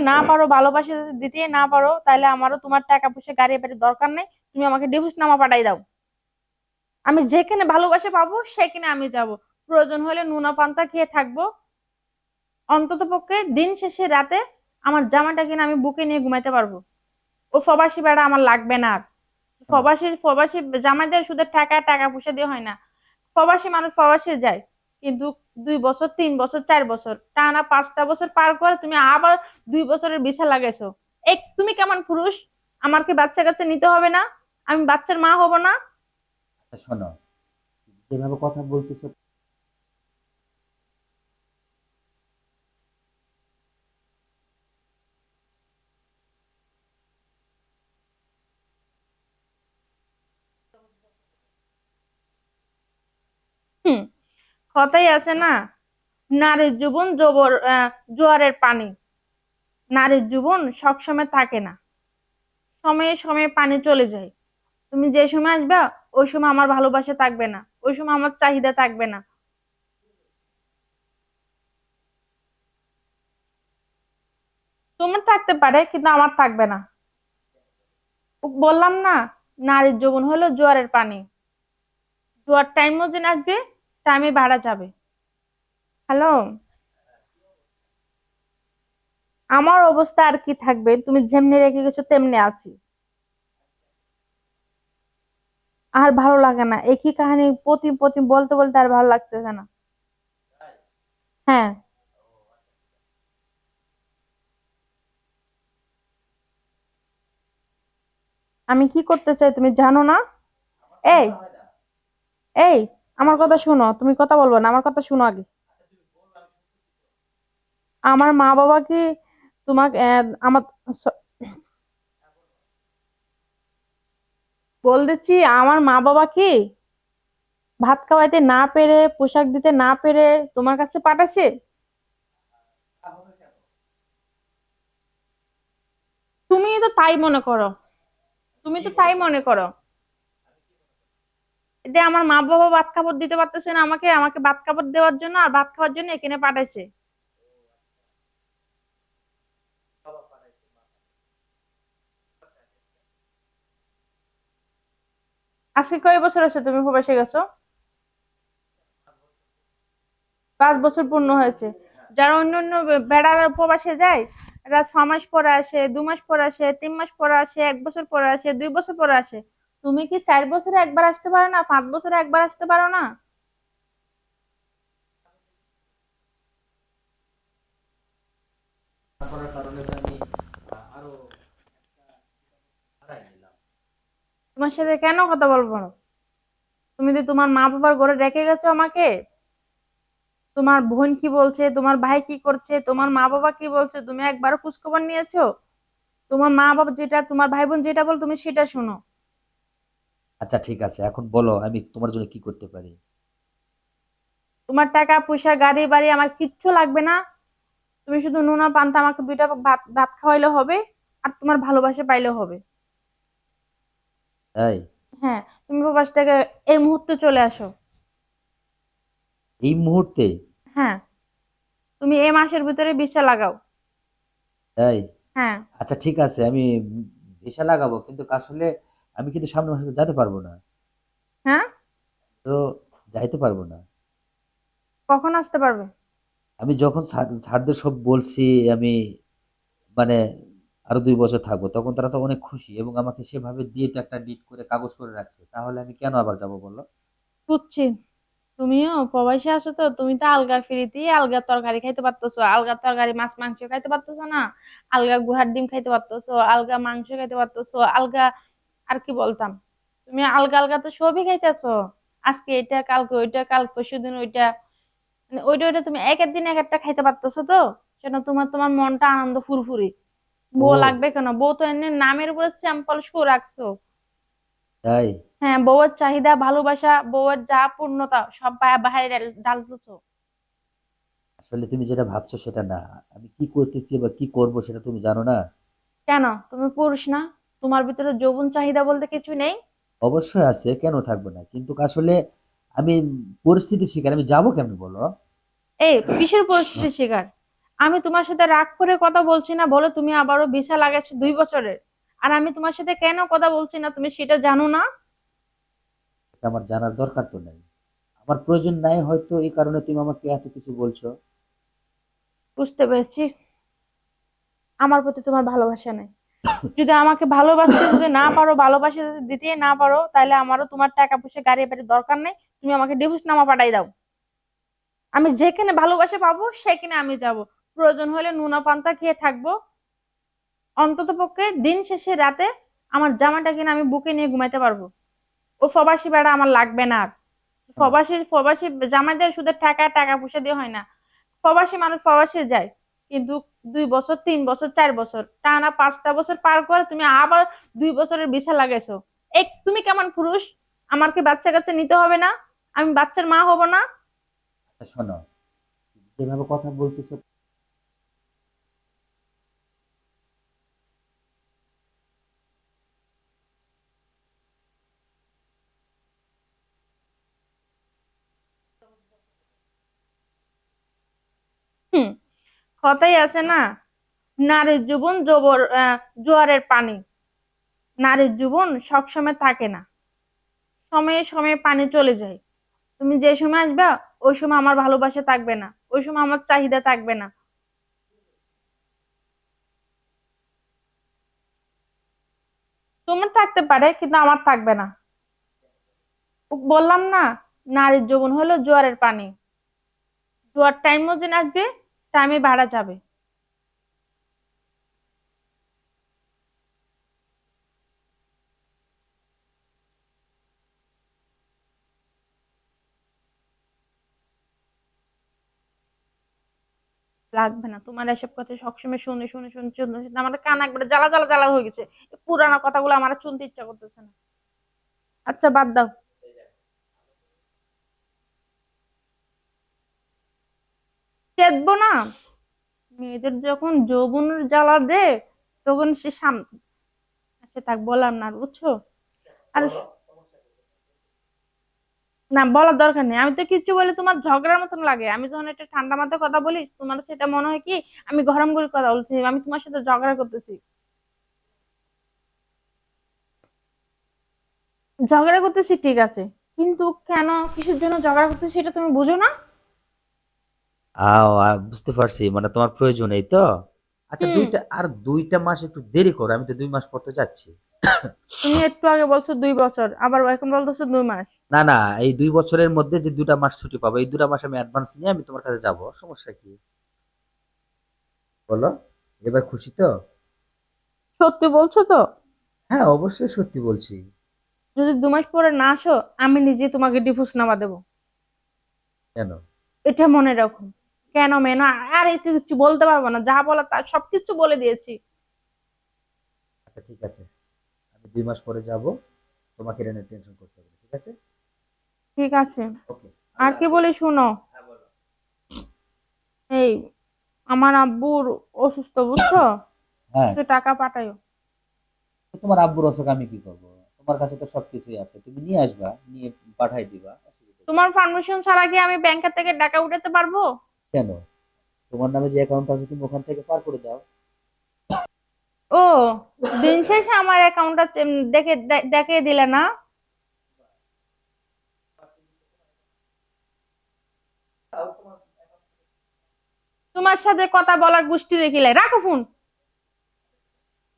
যদি না পারো, ভালোবাসা যদি দিতে না পারো, তাহলে আমারও তোমার টাকা পয়সা, গাড়ি বাড়ি দরকার নেই। তুমি আমাকে ডিভোর্স নামা পাঠাই দাও। আমি যেখানে ভালোবাসা পাবো, সেখানে আমি যাব। প্রয়োজন হলে নুনা পান্তা খেয়ে থাকব। অন্তত পক্ষে দিন শেষে রাতে আমার জামাটা কিনে আমি বুকে নিয়ে ঘুমাইতে পারব। ও প্রবাসী বেড়া আমার লাগবে না আর। প্রবাসী প্রবাসী জামাইদের শুধু টাকা টাকা পয়সা দিয়ে হয় না। প্রবাসী মানুষ প্রবাসী যায়। কিন্তু দুই বছর, তিন বছর, চার বছর। টানা পাঁচটা বছর পার করে তুমি আবার দুই বছরের বিছা লাগাইছো। এক তুমি কেমন পুরুষ? আমার কি বাচ্চা কাচ্চা নিতে হবে না? আমি বাচ্চার মা হব না? শোনো, যেভাবে কথা বলতেছো হুম কথাই আছে না? নারীর জীবন জবর জোয়ারের পানি। নারীর জীবন সবসময় থাকে না। সময়ে সময়ে পানি চলে যায়। তুমি যে সময় আসবে, ওই সময় আমার ভালোবাসা থাকবে না। ওই সময় আমার চাহিদা থাকবে না। তোমার থাকতে পারে, কিন্তু আমার থাকবে না। বললাম না, নারীর জীবন হলো জোয়ারের পানি। জোয়ার টাইম মতন আসবে টাইমে ভাড়া যাবে। হ্যালো আমার অবস্থা আর কি থাকবে? তুমি যেমনি রেখে গেছো তেমনি আছি। আর ভালো লাগে না। একই কাহিনী প্রতি প্রতি বলতে বলতে আর ভালো লাগতেছে না। হ্যাঁ। আমি কি করতে চাই তুমি জানো না? এই এই। আমার কথা শুনো, তুমি কথা বলব না, আমার কথা শুনো আগে। আমার মা বাবা কি তোমাকে আমার বলতেছি, আমার মা বাবা কি ভাত খাওয়াইতে না পেরে, পোশাক দিতে না পেরে তোমার কাছে পাঠাচ্ছে তুমি তো তাই মনে করো। তুমি তো তাই মনে করো। যে আমার মা বাবা ভাত কাপড় দিতে পারতেছে না আমাকে আমাকে ভাত কাপড় দেওয়ার জন্য আর ভাত খাওয়ার জন্য এখানে পাঠাইছে। আজকে কয় বছর আছে তুমি প্রবাসে গেছো? পাঁচ বছর পূর্ণ হয়েছে। যারা অন্য অন্য বেড়ারা প্রবাসে যায়, এরা ছ মাস পরে আসে, দু মাস পরে আসে, তিন মাস পরে আসে, এক বছর পরে আসে, দুই বছর পরে আসে। তুমি কি চার বছরে একবার আসতে পারো না? পাঁচ বছরে একবার আসতে পারো না? তোমার সাথে কেন কথা বলব না? তুমি তো তোমার মা বাবার ঘরে রেখে গেছো আমাকে? তোমার বোন কি বলছে? তোমার ভাই কি করছে? তোমার মা বাবা কি বলছে? তুমি একবারও খোঁজখবর নিয়েছো? তোমার মা বাবা যেটা তোমার ভাই বোন যেটা বল তুমি সেটা শোনো। আচ্ছা ঠিক আছে। এখন বলো আমি তোমার জন্য কি করতে পারি? তোমার টাকা পয়সা গাড়ি বাড়ি আমার কিচ্ছু লাগবে না। তুমি শুধু নুনা পান্তা আমাকে দুইটা ভাত ভাত খাওয়াইলে হবে আর তোমার ভালোবাসা পাইলে হবে। তাই হ্যাঁ তুমি প্রবাস থেকে এই মুহূর্তে চলে আসো। এই মুহূর্তে? হ্যাঁ। তুমি এই মাসের ভিতরে বিষা লাগাও। তাই হ্যাঁ। আচ্ছা ঠিক আছে আমি ভিসা লাগাবো কিন্তু আসলে আমি কিন্তু সামনের মাসে যেতে পারব না। হ্যাঁ? তো যাইতে পারব না। কখন আসতে পারবে? আমি যখন স্যারদের সব বলছি আমি মানে আরও দুই বছর থাকব তখন তারা তো অনেক খুশি এবং আমাকে সেভাবে দিয়ে তো একটা ডিট করে কাগজ করে রাখছে। তাহলে আমি কেন আবার যাব বলো? বুঝছি। তুমিও প্রবাসী আসো তো তুমি তো আলগা ফ্রিতে আলগা তরকারি খাইতে পারতেছো। আলগা তরকারি মাছ মাংস খাইতে পারতেছো না আলগা গুহার ডিম খাইতে পারতেছো আলগা মাংস খাইতে পারতেছো আলগা আর কি বলতাম? তুমি আলগা আলগা তো সবই খাইতেছো। আজকে এটা কালকে ওইটা কাল পরশু দিন ওইটা। মানে ওইটা ওইটা তুমি এক এক দিন এক একটা খাইতে পারতেছো তো? সেটা তোমার তোমার মনটা আনন্দ ফুরফুরি। বউ লাগবে কেন? বউ তো এমনি নামের উপরে স্যাম্পল শো রাখছো। তাই? হ্যাঁ বউয়ের চাহিদা ভালোবাসা বউয়ের যা পূর্ণতা সব বা- বাইরে ডালতেছো আসলে তুমি যেটা ভাবছ সেটা না। আমি কি করতেছি বা কি করব সেটা তুমি জানো না? কেন? তুমি পুরুষ না? তোমার ভিতরে যৌবন চাহিদা বলতে কিছু নেই? অবশ্যই আছে কেন থাকব না? কিন্তু আসলে আমি পরিস্থিতি শিকার আমি যাব কেমন বলো? এই কিসের পরিস্থিতি শিকার? আমি তোমার সাথে রাগ করে কথা বলছি না বলো তুমি আবারও ভিসা লাগাচ্ছ দুই বছরের। আর আমি তোমার সাথে কেন কথা বলছি না তুমি সেটা জানো না? আমার জানার দরকার তো নেই। আমার প্রয়োজন নাই হয়তো এই কারণে তুমি আমাকে এত কিছু বলছো। বুঝতে পেরেছি। আমার প্রতি তোমার ভালোবাসা নেই। যদি আমাকে ভালোবাসতে, যদি না পারো, ভালোবাসা যদি দিতে না পারো, তাহলে আমারও তোমার টাকা পয়সা গাড়ি বাড়ি দরকার নেই। তুমি আমাকে ডিভোর্স নামা পাঠাই দাও। আমি যেখানে ভালোবাসা পাবো, সেখানে আমি যাব। প্রয়োজন হলে নুনা পান্তা খেয়ে থাকব। অন্তত পক্ষে দিন শেষে রাতে আমার জামাটা কিনে আমি বুকে নিয়ে ঘুমাইতে পারব। ও প্রবাসী বেড়া আমার লাগবে না আর। প্রবাসী প্রবাসী জামাইদের শুধু টাকা টাকা পয়সা দিয়ে হয় না। প্রবাসী মানুষ প্রবাসে যায়। কিন্তু দুই বছর, তিন বছর, চার বছর। টানা পাঁচটা বছর পার করে তুমি আবার দুই বছরের বিছা লাগাইছো। এক তুমি কেমন পুরুষ? আমার কি বাচ্চা কাচ্চা নিতে হবে না? আমি বাচ্চার মা হব না? শোনো, যেভাবে কথা বলতেছো হুম কথাই আছে না? নারীর জীবন জবর জোয়ারের পানি। নারীর জীবন সবসময় থাকে না। সময়ে সময়ে পানি চলে যায়। তুমি যে সময় আসবা, ওই সময় আমার ভালোবাসা থাকবে না। ওই সময় আমার চাহিদা থাকবে না। তোমার থাকতে পারে, কিন্তু আমার থাকবে না। বললাম না, নারীর জীবন হলো জোয়ারের পানি। জোয়ার টাইম মতন আসবে টাইমে বাড়া যাবে। লাগবে না। তোমার এসব কথা সবসময় শুনে শুনে শুনে শুনে আমার কান একবারে জ্বালা জ্বালা জ্বালা হয়ে গেছে। পুরানো কথাগুলো আমার শুনতে ইচ্ছা করতেছে না। আচ্ছা বাদ দাও। চেতবো না। মেয়েদের যখন যৌবনের জ্বালা দে তখন সে সাম আচ্ছা থাক বললাম না বুঝছ? আর না বলার দরকার নেই। আমি তো কিচ্ছু বলে তোমার ঝগড়ার মতন লাগে। আমি যখন একটা ঠান্ডা মাথায় কথা বলি তোমার সেটা মনে হয় কি আমি গরম করে কথা বলছি আমি তোমার সাথে ঝগড়া করতেছি। ঝগড়া করতেছি ঠিক আছে। কিন্তু কেন কিসের জন্য ঝগড়া করতেছি সেটা তুমি বুঝো না? আও আ, বুঝতে পারছি মানে তোমার প্রয়োজন এই তো? আচ্ছা হুম। দুইটা আর দুইটা মাস একটু দেরি করো আমি তো দুই মাস পর তো যাচ্ছি। তুমি একটু আগে বলছো দুই বছর আবার এখন বলতেছো দুই মাস। না না এই দুই বছরের মধ্যে যে দুটা মাস ছুটি পাবো এই দুটা মাস আমি অ্যাডভান্স নিয়ে আমি তোমার কাছে যাব সমস্যা কি? বলো এবার খুশি তো? সত্যি বলছো তো? হ্যাঁ অবশ্যই সত্যি বলছি। যদি দু মাস পরে না আসো আমি নিজে তোমাকে ডিভোর্স নামা দেবো। কেন? এটা মনে রাখো। কেন মেন? আর এতে কিছু বলতে পারব না যা বলা তা সবকিছু বলে দিয়েছি। আচ্ছা ঠিক আছে। আমি দুই মাস পরে যাব তোমাকে এটা নিয়ে টেনশন করতে হবে ঠিক আছে? ঠিক আছে। ওকে। আর কি বলি শুনো? এই আমার আব্বুর অসুস্থ বুঝছ? হ্যাঁ। সে টাকা পাঠায়ো তোমার আব্বুর অসুখ আমি কি করব? তোমার কাছে তো সবকিছুই আছে তুমি নিয়ে আসবা নিয়ে পাঠাই দিবা তোমার পারমিশন ছাড়া কি আমি ব্যাংকের থেকে টাকা উঠাতে পারব? কেন? তোমার নামে যে অ্যাকাউন্ট আছে তুমি ওখান থেকে পার করে দাও। ও, দিন শেষে আমার অ্যাকাউন্টটা দেখে দেখে দেখিয়ে দিলে না? তোমার সাথে কথা বলার গোষ্ঠী রেখিলে রাখো ফোন